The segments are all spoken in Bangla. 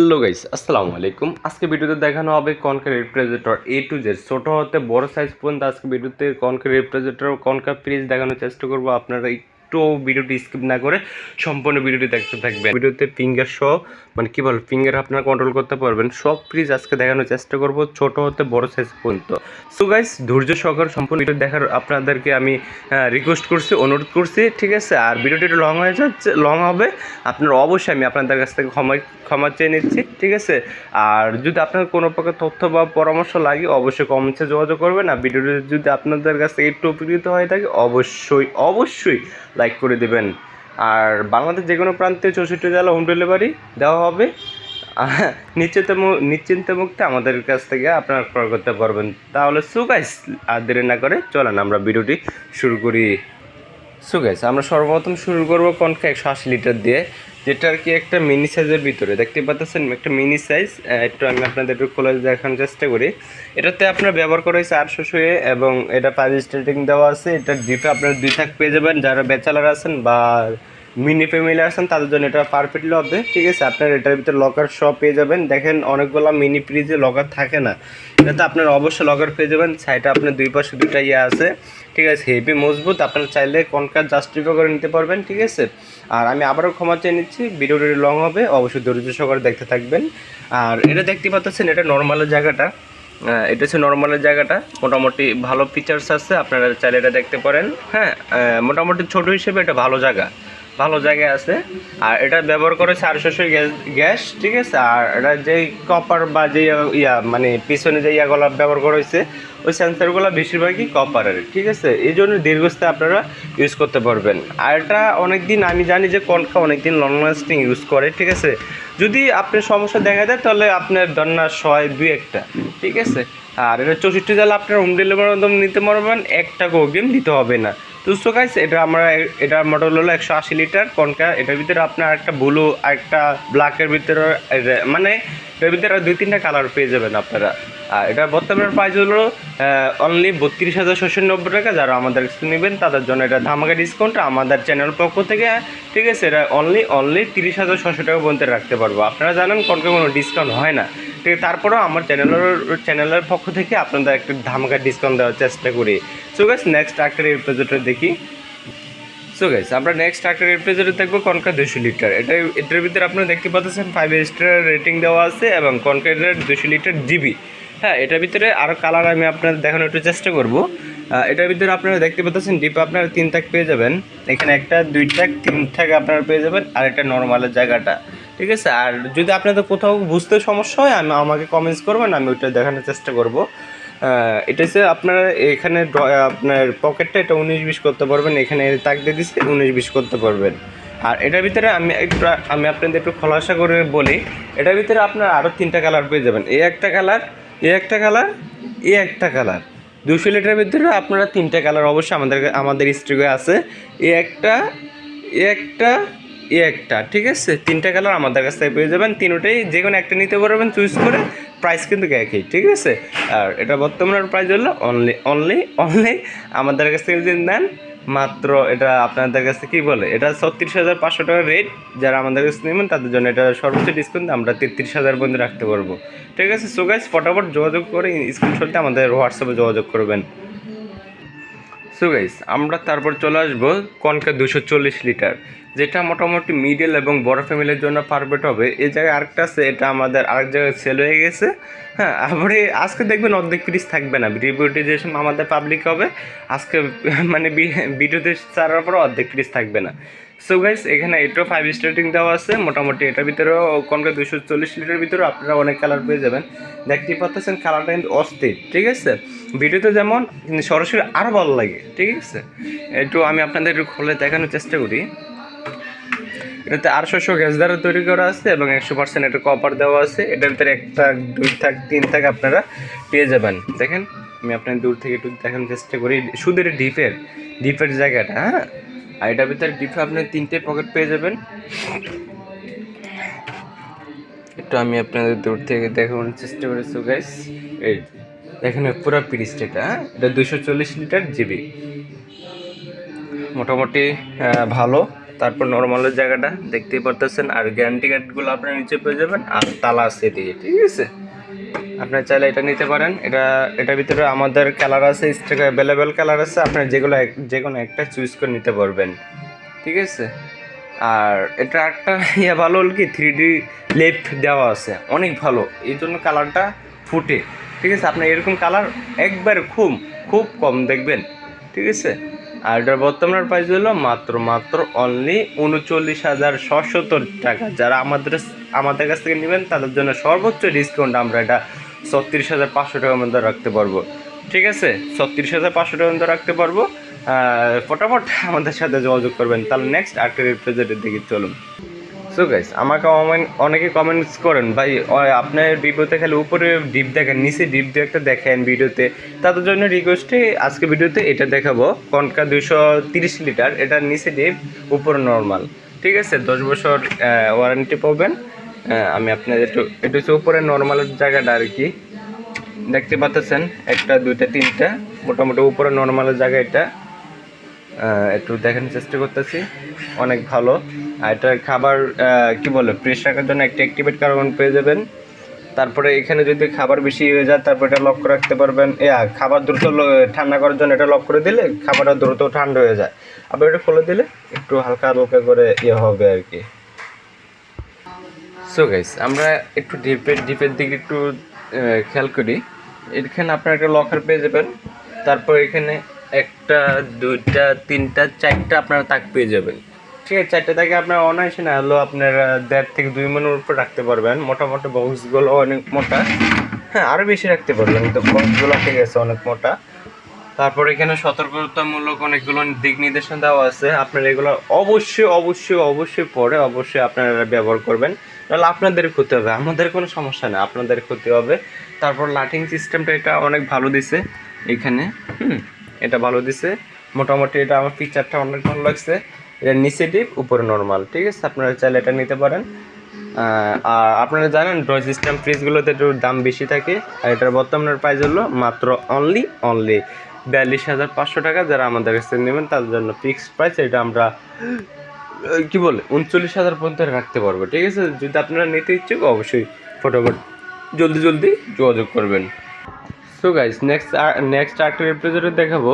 হ্যালো গাইস আসসালামু আলাইকুম। আজকে ভিডিওতে দেখানো হবে Konka refrigerator A to Z ছোটো হতে বড় সাইজ পর্যন্ত আজকে ভিডিওতে কনকা রেফ্রিজারেটর কনকা ফ্রিজ দেখানোর চেষ্টা করব। আপনারা একটু ভিডিওটি স্কিপ না করে সম্পূর্ণ ভিডিওটি দেখতে থাকবেন। ভিডিওতে ফিঙ্গার সহ মানে কি বল ফিঙ্গার আপনারা কন্ট্রোল করতে পারবেন। সব ফ্রিজ আজকে দেখানোর চেষ্টা করব ছোট হতে বড় সাইজ পর্যন্ত। সো গাইস ধৈর্য সহকারে সম্পূর্ণ ভিডিও দেখার আপনাদেরকে আমি রিকোয়েস্ট করছি, অনুরোধ করছি, ঠিক আছে? আর ভিডিওটি একটু লং হয়ে যাচ্ছে লং হবে। আপনারা অবশ্যই আমি আপনাদের কাছ থেকে ক্ষমা ক্ষমা চেয়ে নিচ্ছি, ঠিক আছে? আর যদি আপনার কোনো প্রকার তথ্য বা পরামর্শ লাগে, অবশ্যই কমেন্টসে যোগাযোগ করবেন। আর ভিডিওটি যদি আপনাদের কাছ থেকে একটু উপকৃত হয়ে থাকে, অবশ্যই অবশ্যই লাইক করে দেবেন। আর বাংলাদেশ যে কোনো প্রান্তে চৌষট্টি জেলা হোম ডেলিভারি দেওয়া হবে। নিশ্চিন্ত নিশ্চিন্তে মুক্তে আমাদের কাছ থেকে আপনারা ক্রয় করতে পারবেন। তাহলে সুগাইস আর দেরি না করে চলেন আমরা ভিডিওটি শুরু করি। সুগাইস আমরা সর্বপ্রথম শুরু করব কনকে একশো আশি লিটার দিয়ে। যেটা আর কি একটা মিনি সাইজের ভিতরে, দেখতে পাচ্ছেন? একটা মিনি সাইজ একটু আমি আপনাদের একটু খোলা দেখানোর চেষ্টা করি। এটাতে আপনার ব্যবহার করা হয়েছে আটশো শুয়ে এবং এটা ফাইভ স্টার্টিং দেওয়া আছে। এটা ডিপে আপনার দুই থাক পেয়ে যাবেন। যারা ব্যাচেলার আছেন বা মিনি ফ্যামিলি আছেন, তাদের জন্য এটা পারফেক্টলি হবে ঠিক আছে? আপনার এটার ভিতরে লকার সব পেয়ে যাবেন। দেখেন অনেকগুলো মিনি ফ্রিজে লকার থাকে না। এটাতে আপনার অবশ্যই লকার পেয়ে যাবেন। সাইডে আপনার দুই পাশে দুইটা ইয়ে আছে, ঠিক আছে? হেভি মজবুত। আপনারা চাইলে কনকার জাস্টিফাই করে নিতে পারবেন, ঠিক আছে? আর আমি আবারও ক্ষমা চেয়ে নিচ্ছি, ভিডিওটি লং হবে, অবশ্যই ধৈর্য সহকারে দেখতে থাকবেন। আর এটা দেখতে পাচ্ছেন, এটা নর্মালের জায়গাটা। এটা হচ্ছে নর্মালের জায়গাটা। মোটামুটি ভালো ফিচার্স আছে, আপনারা চাইলে এটা দেখতে পারেন। হ্যাঁ মোটামুটি ছোট হিসেবে এটা ভালো জায়গা। ভালো জায়গায় আছে। আর এটা ব্যবহার করে চারশো গ্যাস গ্যাস, ঠিক আছে? আর এটা যেই কপার বা যে ইয়া মানে পিছনে যে ইয়াগুলো ব্যবহার করা হয়েছে, ওই সেন্সারগুলো বেশিরভাগই কপারের ঠিক আছে? এই জন্য দীর্ঘস্থায়ী আপনারা ইউজ করতে পারবেন। আর এটা অনেক দিন আমি জানি যে কনকা অনেক দিন লং লাস্টিং ইউজ করে, ঠিক আছে? যদি আপনার সমস্যা দেখা দেয়, তাহলে আপনার দন্না ছয়, দুই, একটা, ঠিক আছে? আর এটা চৌষট্টি জেলা আপনার হোম ডেলিভারি মাধ্যমে নিতে পারবেন এক টাকা দিতে হবে না। তো সো গাইস এটা আমরা এটার মডেল হলো একশো আশি লিটার কনকা এটার ভিতরে আপনার একটা ব্লু একটা ব্ল্যাকের ভিতরে মানে এটার ভিতরে দুই তিনটা কালার পেয়ে যাবেন আপনারা। আর এটা বর্তমানে প্রাইস হলো অনলি বত্রিশ হাজার ছশো নব্বই টাকা। যারা আমাদের কাছে নেবেন, তাদের জন্য এটা ধামাকা ডিসকাউন্ট আমাদের চ্যানেল পক্ষ থেকে, ঠিক আছে, এটা অনলি অনলি তিরিশ হাজার ছশো টাকা পর্যন্ত রাখতে পারব। আপনারা জানেন কনকা কোনো ডিসকাউন্ট হয় না। ঠিক তারপরেও আমার চ্যানেলের চ্যানেলের পক্ষ থেকে আপনাদের একটা ধামাকা ডিসকাউন্ট দেওয়ার চেষ্টা করি। সো নেক্সট একটা রিপ্রেজেন্টার দেখি। সো আমরা নেক্সট একটা রেফ্রিজারেটর দেখব কনকা দুশো লিটার। এটা, এটার ভিতরে আপনারা দেখতে পাচ্ছেন ফাইভ স্টার রেটিং দেওয়া আছে এবং কনকাটের দুশো লিটার জিবি হ্যাঁ এটার ভিতরে আরও কালার আমি আপনাদের দেখানোর একটু চেষ্টা করব। এটার ভিতরে আপনারা দেখতে পাচ্ছেন ডিপ আপনারা তিন থাক পেয়ে যাবেন। এখানে একটা, দুই থাক তিন থাক আপনারা পেয়ে যাবেন, আর এটা নর্মালের জায়গাটা। ঠিক আছে? আর যদি আপনাদের কোথাও বুঝতে সমস্যা হয়, আমি, আমাকে কমেন্টস করবেন, আমি ওইটা দেখানোর চেষ্টা করব। এটা হচ্ছে আপনারা এখানে আপনার পকেটটা এটা উনিশ বিশ করতে পারবেন, এখানে তাক দিয়ে দিচ্ছে উনিশ বিশ করতে পারবেন। আর এটার ভিতরে আমি একটু, আমি আপনাদের একটু খোলাসা করে বলি, এটার ভিতরে আপনার আরও তিনটা কালার পেয়ে যাবেন। এই একটা কালার এই একটা কালার এ একটা কালার দুশো লিটারের ভিতরে আপনারা তিনটা কালার অবশ্যই আমাদের আমাদের স্ট্রিকে আছে। এ একটা এ একটা এ একটা, ঠিক আছে? তিনটা কালার আমাদের কাছ থেকে পেয়ে যাবেন। তিনটাই যে কোনো একটা নিতে পারবেন চুজ করে। প্রাইস কিন্তু একই, ঠিক আছে? আর এটা বর্তমানের প্রাইস হলো অনলি অনলি অনলি আমাদের কাছ থেকে যদি নেন মাত্র এটা আপনাদের কাছে কি বলে? এটা ছত্রিশ হাজার পাঁচশো টাকার রেট যারা আমাদের কাছে নেবেন, তাদের জন্য এটা সর্বোচ্চ ডিসকাউন্ট আমরা তেত্রিশ হাজার পর্যন্ত রাখতে পারব। ঠিক আছে? সো গাইজ ফটাফট যোগাযোগ করে স্ক্রিনশটে আমাদের হোয়াটসঅ্যাপে যোগাযোগ করবেন। সো গাইস আমরা তারপর চলে আসব কনকা দুশো চল্লিশ লিটার, যেটা মোটামুটি মিডল এবং বড় ফ্যামিলির জন্য পারফেক্ট হবে। এই জায়গায় আরেকটা আছে, এটা আমাদের আরেক জায়গায় সেল হয়ে গেছে। হ্যাঁ আবার আজকে দেখবেন অর্ধেক পিস থাকবে না রিভিউটিজেশন আমাদের পাবলিক হবে। আজকে মানে ভিডিওতে ছাড়ার পর অর্ধেক পিস থাকবে না। সো গাইস এখানে এটাও ফাইভ স্টার্টিং দেওয়া আছে। মোটামুটি এটার ভিতরেও কনকা দুশো চল্লিশ লিটার ভিতরেও আপনারা অনেক কালার পেয়ে যাবেন। দেখতেই পাচ্ছেন কালারটা কিন্তু অস্থির, ঠিক আছে? ভিডিওতে যেমন কিন্তু সরাসরি আরও ভালো লাগে, ঠিক আছে? একটু আমি আপনাদের একটু খুলে দেখানোর চেষ্টা করি। এটাতে আটশোশো গ্যাস দ্বারা তৈরি করা আছে এবং একশো পার্সেন্ট এটা কপার দেওয়া আছে। এটার ভিতরে একটা দুই থাক তিন থাক আপনারা পেয়ে যাবেন। দেখেন, আমি আপনার দূর থেকে একটু দেখানোর চেষ্টা করি। শুধু এটা ডিপের ডিপের জায়গাটা হ্যাঁ? আর এটার ভিতরে ডিপে আপনি তিনটে পকেট পেয়ে যাবেন। একটু আমি আপনাদের দূর থেকে দেখানোর চেষ্টা করেছি গাইস এই দেখেন পুরো পিরিসটা এটা এটা দুশো চল্লিশ লিটার জিবি মোটামুটি ভালো। তারপর নর্মালের জায়গাটা দেখতেই পারতেছেন, আর গ্যারান্টি কার্ডগুলো আপনার নিচে পেয়ে যাবেন, আর তালা আছে এদিকে, ঠিক আছে? আপনার চাইলে এটা নিতে পারেন। এটা, এটার ভিতরে আমাদের কালার আছে স্টক অ্যাভেলেবেল কালার আছে। আপনার যেগুলো যে কোনো একটা চুজ করে নিতে পারবেন। ঠিক আছে? আর এটা একটা ইয়ে ভালো হল কি? থ্রি ডি লেফট দেওয়া আছে। অনেক ভালো। এই জন্য কালারটা ফুটে। ঠিক আছে? আপনার এরকম কালার একবার খুব খুব কম দেখবেন। ঠিক আছে? আর এটার বর্তমানের প্রাইস হলো মাত্র মাত্র অনলি উনচল্লিশ হাজার সত্তর টাকা। যারা আমাদের আমাদের কাছ থেকে নেবেন, তাদের জন্য সর্বোচ্চ ডিসকাউন্ট আমরা এটা ছত্রিশ হাজার পাঁচশো টাকার মধ্যে রাখতে পারব। ঠিক আছে? ছত্রিশ হাজার পাঁচশো টাকার মধ্যে রাখতে পারব। ফটাফট আমাদের সাথে যোগাযোগ করবেন। তাহলে নেক্সট আরেকটা রিপ্রেজেন্টের দিকে চলুন। সো গাইস আমাকে অনেকে কমেন্টস করেন, ভাই আপনার ভিডিওতে খালি উপরে ডিপ দেখেন, নিচে ডিপ দিয়ে একটা দেখেন ভিডিওতে। তাদের জন্য রিকোয়েস্টে আজকে ভিডিওতে এটা দেখাবো। কনকা দুশো তিরিশ লিটার এটার নিচে ডিপ উপরে নর্মাল ঠিক আছে? দশ বছর ওয়ারেন্টি পাবেন। আমি আপনাদের একটু, এটা হচ্ছে উপরে নর্মাল জায়গাটা আর কি। দেখতে পাচ্ছেন, একটা, দুইটা, তিনটা, মোটামুটি উপরে নর্মালের জায়গা এটা। একটু দেখানোর চেষ্টা করতেছি, অনেক ভালো। আর এটার খাবার কি বলে প্রেস রাখার জন্য একটা অ্যাক্টিভেট কার্বন পেয়ে যাবেন। তারপরে এখানে যদি খাবার বেশি হয়ে যায়, তারপর এটা লক রাখতে পারবেন। এ খাবার দ্রুত ঠান্ডা করার জন্য এটা লক করে দিলে খাবারটা দ্রুত ঠান্ডা হয়ে যায়। আবার এটা খুলে দিলে একটু হালকা হালকা করে ইয়ে হবে আর কি। সো গাইস আমরা একটু ডিপের ডিপের দিকে একটু খেয়াল করি। এখানে আপনারা একটা লকার পেয়ে যাবেন। তারপর এখানে একটা, দুইটা, তিনটা, চারটা আপনারা তাক পেয়ে যাবেন। ঠিক আছে, চারটে তাকে আপনার অনায়াসে না হলো আপনারা দেড় থেকে দুই মনের উপর রাখতে পারবেন। মোটামুটি বক্সগুলো অনেক মোটা। হ্যাঁ আরও বেশি রাখতে পারবেন। কিন্তু বক্সগুলো ঠিক আছে, অনেক মোটা। তারপর এখানে সতর্কতামূলক অনেকগুলো দিক নির্দেশনা দেওয়া আছে। আপনারা এগুলো অবশ্যই অবশ্যই অবশ্যই পরে, অবশ্যই আপনারা ব্যবহার করবেন। তাহলে আপনাদের ক্ষতি হবে, আমাদের কোনো সমস্যা নেই, আপনাদের ক্ষতি হবে। তারপর লাইটিং সিস্টেমটা এটা অনেক ভালো দিছে এখানে, হুম, এটা ভালো দিছে। মোটামুটি এটা আমার পিকচারটা অনেক ভালো লাগছে। এটা নিচে ডিপ উপরে নর্মাল ঠিক আছে? আপনারা চাইলে এটা নিতে পারেন। আর আপনারা জানেন ড্র সিস্টেম ফ্রিজগুলোতে একটু দাম বেশি থাকে, আর এটার বর্তমানের প্রাইস হলো মাত্র অনলি অনলি বিয়াল্লিশ হাজার পাঁচশো টাকা। যারা আমাদের কাছে নেবেন, তাদের জন্য ফিক্সড প্রাইস এটা আমরা কি বলে, উনচল্লিশ হাজার পর্যন্ত রাখতে পারব, ঠিক আছে? যদি আপনারা নিতে ইচ্ছুক, অবশ্যই ফটোফট জলদি জলদি যোগাযোগ করবেন। সো গাইস নেক্সট নেক্সট আরেকটা রেফ্রিজারেটর দেখাবো,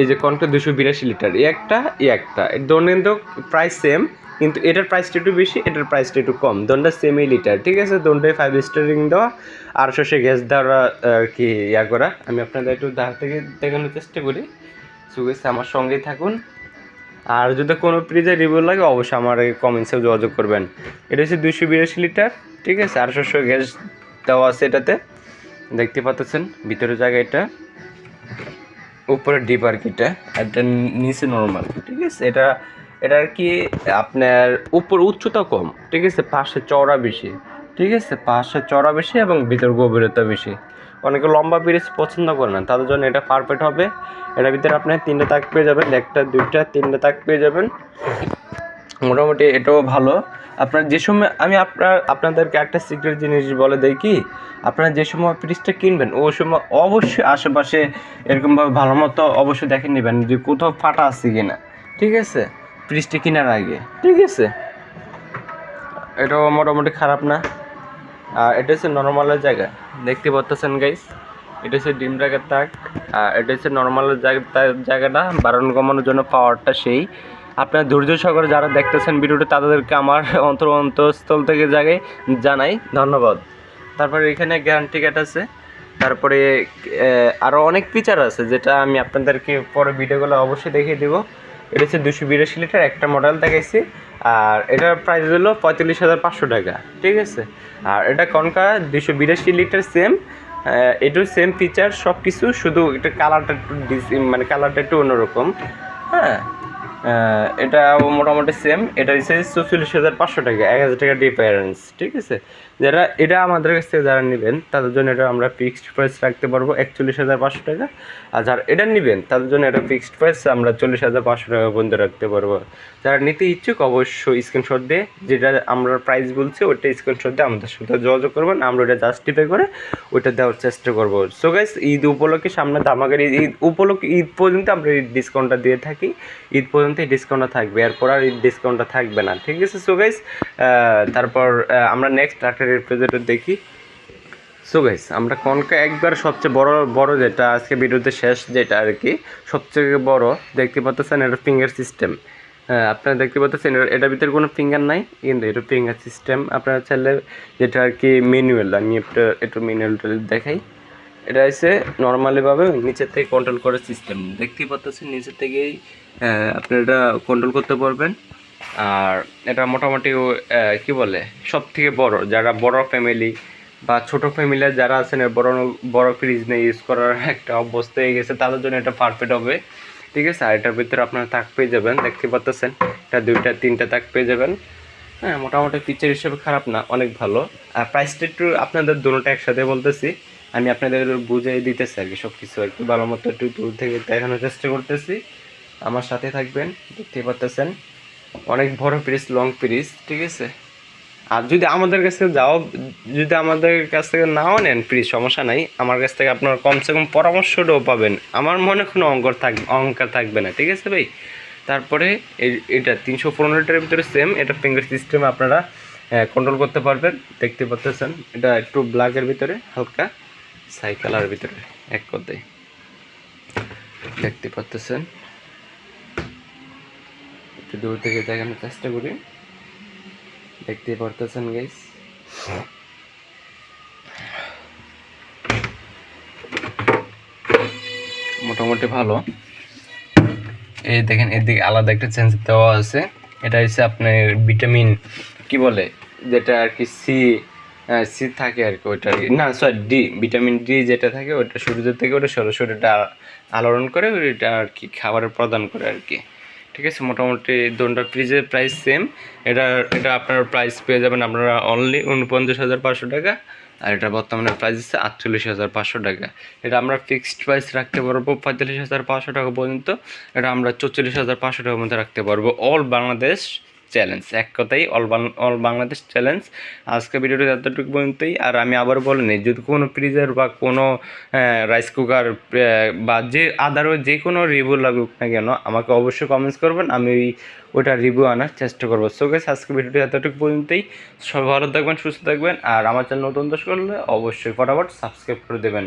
এই যে কনকা দুশো বিরাশি লিটার একটা, এই একটা। তো প্রাইস সেম কিন্তু এটার প্রাইসটা একটু বেশি, এটার প্রাইসটা একটু কম। দোনটা সেমই লিটার, ঠিক আছে? দোনটাই ফাইভ স্টারিং দেওয়া, আর শসে গ্যাস আর কি ইয়া করা। আমি আপনাদের একটু ধার থেকে দেখানোর চেষ্টা করি। সো গাইস আমার সঙ্গেই থাকুন। আর যদি কোনো ফ্রিজের রিভিউ লাগে, অবশ্যই আমার এই কমেন্টসে যোগাযোগ করবেন। এটা হচ্ছে দুশো বিরাশি লিটার, ঠিক আছে? শস্য গ্যাস দেওয়া আছে এটাতে। দেখতে পাচ্ছেন ভিতরে জায়গা এটা, উপরে ডিপ আর কি এটা নিচে নর্মাল ঠিক আছে? এটা এটা আর কি আপনার উপর উচ্চতা কম, ঠিক আছে? পাশে চওড়া বেশি, ঠিক আছে? পাশে চড়া বেশি এবং ভিতর গভীরতা বেশি। অনেকে লম্বা ব্রিজ পছন্দ করে না, তাদের জন্য এটা পারফেক্ট হবে। এটার ভিতরে আপনি তিনটে তাক পেয়ে যাবেন, একটা, দুইটা, তিনটে তাক পেয়ে যাবেন। মোটামুটি এটাও ভালো। আপনার যে সময়, আমি আপনার, আপনাদেরকে একটা সিক্রেট জিনিস বলে দেই কি, আপনারা যে সময় ফ্রিজটা কিনবেন ওই সময় অবশ্যই আশেপাশে এরকমভাবে ভালো মতো অবশ্যই দেখে নেবেন যে কোথাও ফাটা আছে কিনা। ঠিক আছে? ফ্রিজটা কেনার আগে। ঠিক আছে? এটাও মোটামুটি খারাপ না। আর এটা হচ্ছে নর্মালের জায়গা। দেখতে পাচ্ছেন গাইস এটা হচ্ছে ডিম রাখার তাক। আর এটা হচ্ছে নর্মালের জায়গাটা, বারণ কমানোর জন্য পাওয়ারটা সেই। আপনার ধৈর্য সহকারে যারা দেখতেছেন ভিডিওটা, তাদেরকে আমার অন্তর অন্তঃস্থল থেকে জায়গায় জানাই ধন্যবাদ। তারপরে এখানে গ্যারান্টি কার্ড আছে। তারপরে আরও অনেক ফিচার আছে, যেটা আমি আপনাদেরকে পরে ভিডিওগুলো অবশ্যই দেখিয়ে দেবো। এটা হচ্ছে দুশো বিরাশি লিটার একটা মডেল দেখাইছি। আর এটার প্রাইস হলো পঁয়তাল্লিশ হাজার পাঁচশো টাকা, ঠিক আছে? আর এটা কনকা দুশো বিরাশি লিটার সেম এটাও সেম ফিচার সব কিছু শুধু এটা কালারটা একটু মানে কালারটা একটু অন্যরকম। হ্যাঁ? এটা মোটামুটি সেম এটা হচ্ছে চৌচল্লিশ হাজার পাঁচশো টাকা, এক হাজার টাকা ডিফারেন্স ঠিক আছে? যারা এটা আমাদের কাছ থেকে যারা নেবেন, তাদের জন্য এটা আমরা ফিক্সড প্রাইস রাখতে পারব একচল্লিশ হাজার পাঁচশো টাকা। আর যারা এটা নেবেন, তাদের জন্য এটা ফিক্সড প্রাইস আমরা চল্লিশ হাজার পাঁচশো টাকা পর্যন্ত রাখতে পারব। যারা নিতে ইচ্ছুক, অবশ্যই স্ক্রিনশট দিয়ে যেটা আমরা প্রাইস বলছি, ওইটা স্ক্রিনশট দিয়ে আমাদের সাথে যোগাযোগ করবেন। আমরা ওটা জাস্টিফাই করে ওইটা দেওয়ার চেষ্টা করব। সো গাইস ঈদ উপলক্ষে সামনে দামাকার ঈদ উপলক্ষে ঈদ পর্যন্ত আমরা এই ডিসকাউন্টটা দিয়ে থাকি। ঈদ পর্যন্ত এই ডিসকাউন্টটা থাকবে, এরপর আর এই ডিসকাউন্টটা থাকবে না। ঠিক আছে? সো গাইস তারপর আমরা নেক্সট একটা রেফ্রিজারেটর দেখি। সো গাইস আমরা কনকা একবার সবচেয়ে বড় বড় যেটা আজকে ভিডিওতে শেষ যেটা আর কি সবচেয়ে বড় দেখতে পাচ্ছেন এটা ফিঙ্গার সিস্টেম আপনারা দেখতে পাচ্ছেন এটা- এটার ভিতরে কোনো ফিঙ্গার নাই কিন্তু এটা ফিঙ্গার সিস্টেম আপনারা চাইলে যেটা আর কি ম্যানুয়াল আমি একটা একটু ম্যানুয়ালটা দেখাই। এটা হচ্ছে নর্মালিভাবে নিচের থেকে কন্ট্রোল করার সিস্টেম দেখতেই পাচ্ছেন নিচের থেকেই আহ, আপনি এটা কন্ট্রোল করতে পারবেন। আর এটা মোটামুটি কি বলে সব থেকে বড়, যারা বড় ফ্যামিলি বা ছোট ফ্যামিলি যারা আছেন, বড় বড় ফ্রিজ নিয়ে ইউজ করার একটা অবস্থা হয়ে গেছে, তাদের জন্য এটা পারফেক্ট হবে। ঠিক আছে? আর এটার ভিতরে আপনারা তাক পেয়ে যাবেন, দেখতে পাচ্ছেন এটা দুইটা, তিনটা তাক পেয়ে যাবেন। হ্যাঁ মোটামুটি পিকচার হিসেবে খারাপ না, অনেক ভালো। আর প্রাইসটা একটু আপনাদের দুটোটা একসাথে বলতেছি, আমি আপনাদের বুঝিয়ে দিতেছি আর কি সব কিছু আর কি, ভালো মতো একটু দূর থেকে দেখানোর চেষ্টা করতেছি। আমার সাথে থাকবেন দেখতে পাচ্তেছেন অনেক বড় পিরিস লং পিরিস, ঠিক আছে? আর যদি আমাদের কাছ যাও, যদি আমাদের কাছ থেকে নাও নেন প্লিজ সমস্যা নাই। আমার কাছ থেকে আপনার কমসে কম পরামর্শটাও পাবেন। আমার মনে কোনো অঙ্কর থাক অঙ্কার থাকবে না, ঠিক আছে ভাই? তারপরে এটা তিনশো পনেরোটার ভিতরে সেম এটা ফিঙ্গার সিস্টেম আপনারা কন্ট্রোল করতে পারবেন। দেখতে পাচ্ছেন, এটা একটু ব্ল্যাকের ভিতরে, হালকা সাইকেলার ভিতরে, এক কথায়। দেখতে পাচ্ছেন একটু দূর থেকে দেখানোর চেষ্টা করি। দেখতে পারতেছেন গাইস মোটামুটি ভালো। এই দেখেন, এদিকে আলাদা একটা চেঞ্জ দেওয়া আছে। এটা হচ্ছে আপনার ভিটামিন কি বলে? যেটা আর কি সি সি থাকে আর কি ওইটা না সরি ডি ভিটামিন ডি যেটা থাকে ওটা সূর্যের থেকে ওটা সরাসরিটা আলোড়ন করে, ওইটা আর কি খাবারের প্রদান করে আর কি। ঠিক আছে, মোটামুটি দোনটা ফ্রিজের প্রাইস সেম এটা এটা আপনার প্রাইস পেয়ে যাবেন আপনারা অনলি উনপঞ্চাশ হাজার পাঁচশো টাকা, আর এটা বর্তমানে প্রাইস হচ্ছে আটচল্লিশ হাজার পাঁচশো টাকা। এটা আমরা ফিক্সড প্রাইস রাখতে পারব পঁয়তাল্লিশ হাজার পাঁচশো টাকা পর্যন্ত, এটা আমরা চৌচল্লিশ হাজার পাঁচশো টাকার মধ্যে রাখতে পারব। অল বাংলাদেশ চ্যালেঞ্জ এক কথাই অল অল বাংলাদেশ চ্যালেঞ্জ আজকে ভিডিওটা এতটুকু পর্যন্তই, আর আমি আবার বলে নিই যদি কোনো ফ্রিজার বা কোনো রাইস কুকার বা যে আদারও যে কোনো রিভিউ লাগুক না কেন, আমাকে অবশ্যই কমেন্টস করবেন, আমি ওই- ওইটা রিভিউ আনার চেষ্টা করব। সো গেছে আজকে ভিডিওটা এতটুকু পর্যন্তই, সবাই ভালো থাকবেন, সুস্থ থাকবেন, আর আমার চ্যানেল নতুন দর্শক করলে অবশ্যই ফটাফট সাবস্ক্রাইব করে দেবেন।